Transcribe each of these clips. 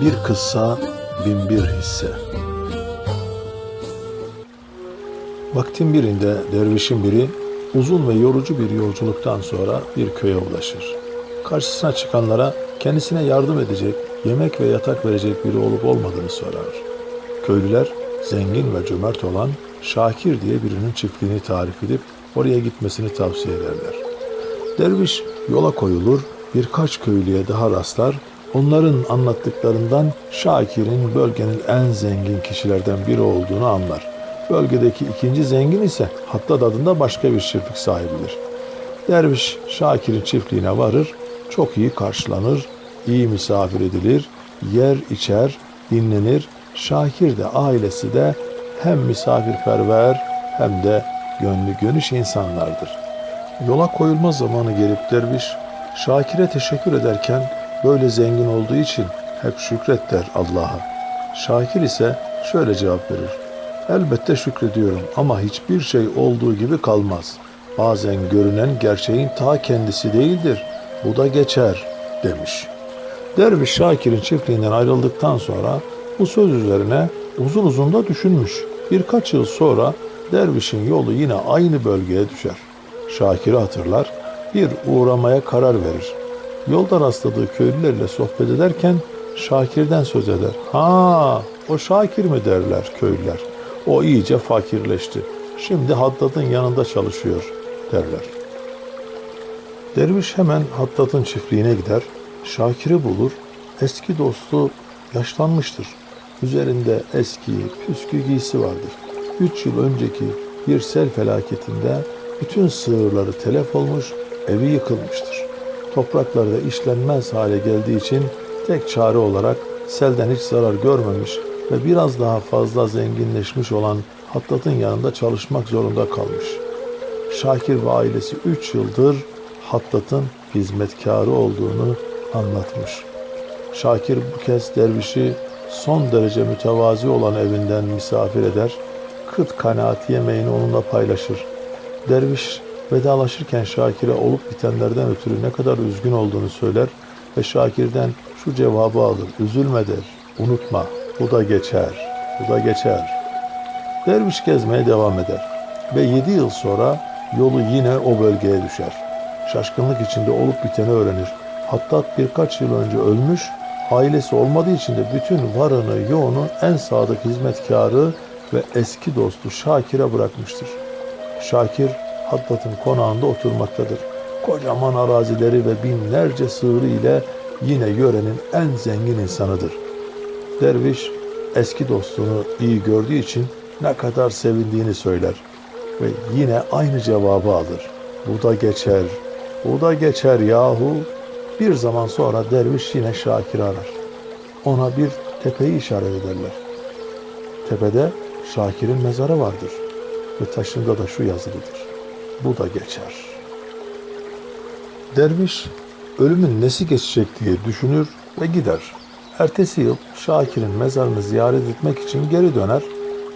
Bir kıssa bin bir hisse. Vaktin birinde dervişin biri uzun ve yorucu bir yolculuktan sonra bir köye ulaşır. Karşısına çıkanlara kendisine yardım edecek, yemek ve yatak verecek biri olup olmadığını sorar. Köylüler zengin ve cömert olan Şakir diye birinin çiftliğini tarif edip oraya gitmesini tavsiye ederler. Derviş yola koyulur, birkaç köylüye daha rastlar, onların anlattıklarından Şakir'in bölgenin en zengin kişilerden biri olduğunu anlar. Bölgedeki ikinci zengin ise Hattad adında başka bir çiftlik sahibidir. Derviş Şakir'in çiftliğine varır, çok iyi karşılanır, iyi misafir edilir, yer içer, dinlenir. Şakir de ailesi de hem misafirperver hem de gönlü gönüş insanlardır. Yola koyulma zamanı gelip derviş Şakir'e teşekkür ederken böyle zengin olduğu için hep şükret der Allah'a. Şakir ise şöyle cevap verir. Elbette şükrediyorum ama hiçbir şey olduğu gibi kalmaz. Bazen görünen gerçeğin ta kendisi değildir. Bu da geçer demiş. Derviş Şakir'in çiftliğinden ayrıldıktan sonra bu söz üzerine uzun uzun da düşünmüş. Birkaç yıl sonra dervişin yolu yine aynı bölgeye düşer. Şakir'i hatırlar, bir uğramaya karar verir. Yolda rastladığı köylülerle sohbet ederken Şakir'den söz eder. Ha, o Şakir mi derler köylüler. O iyice fakirleşti. Şimdi Haddad'ın yanında çalışıyor derler. Derviş hemen Haddad'ın çiftliğine gider. Şakir'i bulur. Eski dostu yaşlanmıştır. Üzerinde eski, püskü giysi vardır. Üç yıl önceki bir sel felaketinde bütün sığırları telef olmuş, evi yıkılmıştır. Topraklarda işlenmez hale geldiği için tek çare olarak selden hiç zarar görmemiş ve biraz daha fazla zenginleşmiş olan Hattat'ın yanında çalışmak zorunda kalmış. Şakir ve ailesi üç yıldır Hattat'ın hizmetkarı olduğunu anlatmış. Şakir bu kez dervişi son derece mütevazi olan evinden misafir eder, kıt kanaat yemeğini onunla paylaşır. Derviş vedalaşırken Şakir'e olup bitenlerden ötürü ne kadar üzgün olduğunu söyler ve Şakir'den şu cevabı alır. Üzülme der, unutma, bu da geçer, bu da geçer. Derviş gezmeye devam eder ve yedi yıl sonra yolu yine o bölgeye düşer. Şaşkınlık içinde olup biteni öğrenir. Hatta birkaç yıl önce ölmüş, ailesi olmadığı için de bütün varını yoğunu en sadık hizmetkarı ve eski dostu Şakir'e bırakmıştır. Şakir Hattat'ın konağında oturmaktadır. Kocaman arazileri ve binlerce sığırı ile yine yörenin en zengin insanıdır. Derviş eski dostunu iyi gördüğü için ne kadar sevindiğini söyler ve yine aynı cevabı alır. Bu da geçer, bu da geçer yahu. Bir zaman sonra derviş yine Şakir'i arar. Ona bir tepeyi işaret ederler. Tepede Şakir'in mezarı vardır ve taşında da şu yazılıdır. Bu da geçer. Derviş ölümün nesi geçecek diye düşünür ve gider. Ertesi yıl Şakir'in mezarını ziyaret etmek için geri döner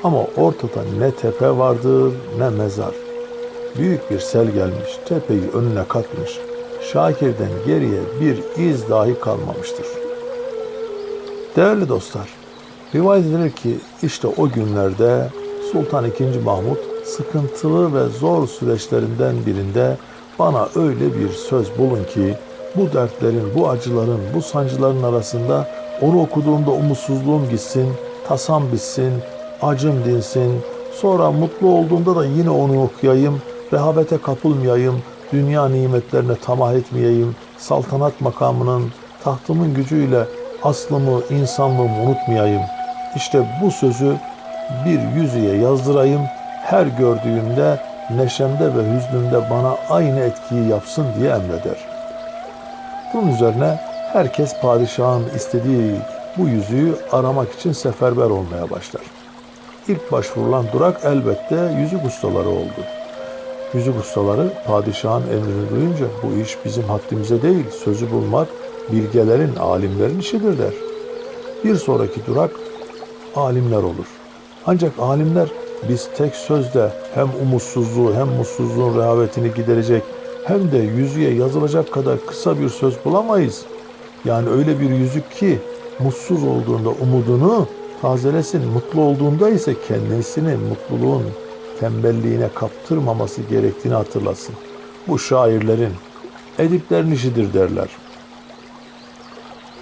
ama ortada ne tepe vardır ne mezar. Büyük bir sel gelmiş, tepeyi önüne katmış. Şakir'den geriye bir iz dahi kalmamıştır. Değerli dostlar, rivayet edilir ki işte o günlerde Sultan II. Mahmut sıkıntılı ve zor süreçlerinden birinde bana öyle bir söz bulun ki bu dertlerin, bu acıların, bu sancıların arasında onu okuduğumda umutsuzluğum gitsin, tasam bitsin, acım dinsin. Sonra mutlu olduğumda da yine onu okuyayım, rehavete kapılmayayım, dünya nimetlerine tamah etmeyeyim, saltanat makamının, tahtımın gücüyle aslımı, insanlığımı unutmayayım. İşte bu sözü bir yüzüye yazdırayım, her gördüğümde neşemde ve hüznümde bana aynı etkiyi yapsın diye emreder. Bunun üzerine herkes padişahın istediği bu yüzüğü aramak için seferber olmaya başlar. İlk başvurulan durak elbette yüzük ustaları oldu. Yüzük ustaları padişahın emrini duyunca bu iş bizim haddimize değil, sözü bulmak bilgelerin, alimlerin işidir der. Bir sonraki durak alimler olur. Ancak alimler biz tek sözle hem umutsuzluğu hem mutsuzluğun rehavetini giderecek hem de yüzüğe yazılacak kadar kısa bir söz bulamayız. Yani öyle bir yüzük ki mutsuz olduğunda umudunu tazelesin. Mutlu olduğunda ise kendisini mutluluğun tembelliğine kaptırmaması gerektiğini hatırlasın. Bu şairlerin, ediplerin işidir derler.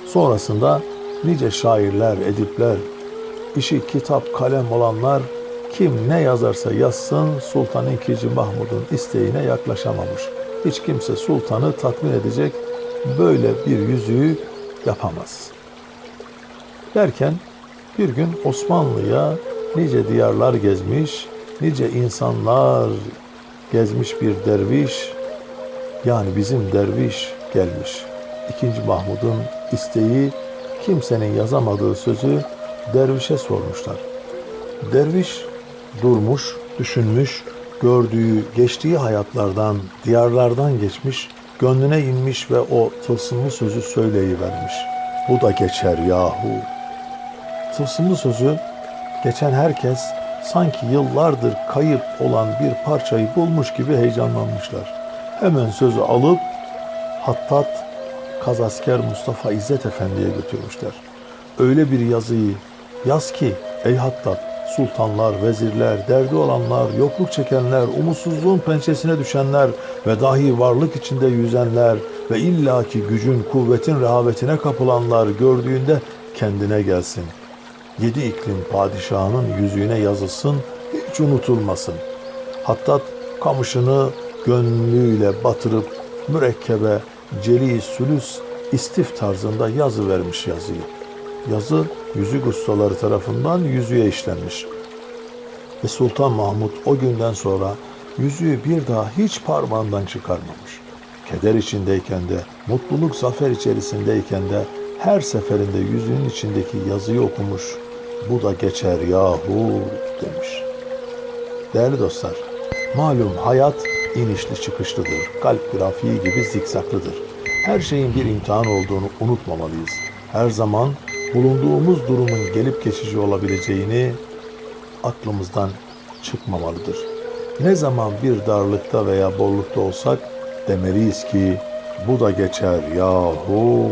Sonrasında nice şairler, edipler, işi kitap, kalem olanlar kim ne yazarsa yazsın Sultan II. Mahmud'un isteğine yaklaşamamış. Hiç kimse sultanı tatmin edecek böyle bir yüzüğü yapamaz. Derken bir gün Osmanlı'ya nice diyarlar gezmiş, nice insanlar gezmiş bir derviş, yani bizim derviş gelmiş. İkinci Mahmud'un isteği kimsenin yazamadığı sözü dervişe sormuşlar. Derviş durmuş, düşünmüş, gördüğü, geçtiği hayatlardan, diyarlardan geçmiş, gönlüne inmiş ve o tılsımlı sözü söyleyivermiş. Bu da geçer yahu. Tılsımlı sözü geçen herkes sanki yıllardır kayıp olan bir parçayı bulmuş gibi heyecanlanmışlar. Hemen sözü alıp Hattat Kazasker Mustafa İzzet Efendi'ye götürmüşler. Öyle bir yazıyı yaz ki ey Hattat sultanlar, vezirler, derdi olanlar, yokluk çekenler, umutsuzluğun pençesine düşenler ve dahi varlık içinde yüzenler ve illaki gücün, kuvvetin rehavetine kapılanlar gördüğünde kendine gelsin. Yedi iklim padişahının yüzüğüne yazılsın, hiç unutulmasın. Hattat kamışını gönlüyle batırıp mürekkebe, celi, sülüs, istif tarzında yazı vermiş yazıyı. Yazı yüzük ustaları tarafından yüzüğe işlenmiş. Ve Sultan Mahmut o günden sonra yüzüğü bir daha hiç parmağından çıkarmamış. Keder içindeyken de, mutluluk zafer içerisindeyken de her seferinde yüzüğün içindeki yazıyı okumuş. Bu da geçer yahu demiş. Değerli dostlar, malum hayat inişli çıkışlıdır. Kalp grafiği gibi zikzaklıdır. Her şeyin bir imtihan olduğunu unutmamalıyız. Her zaman bulunduğumuz durumun gelip geçici olabileceğini aklımızdan çıkmamalıdır. Ne zaman bir darlıkta veya bollukta olsak demeliyiz ki bu da geçer yahu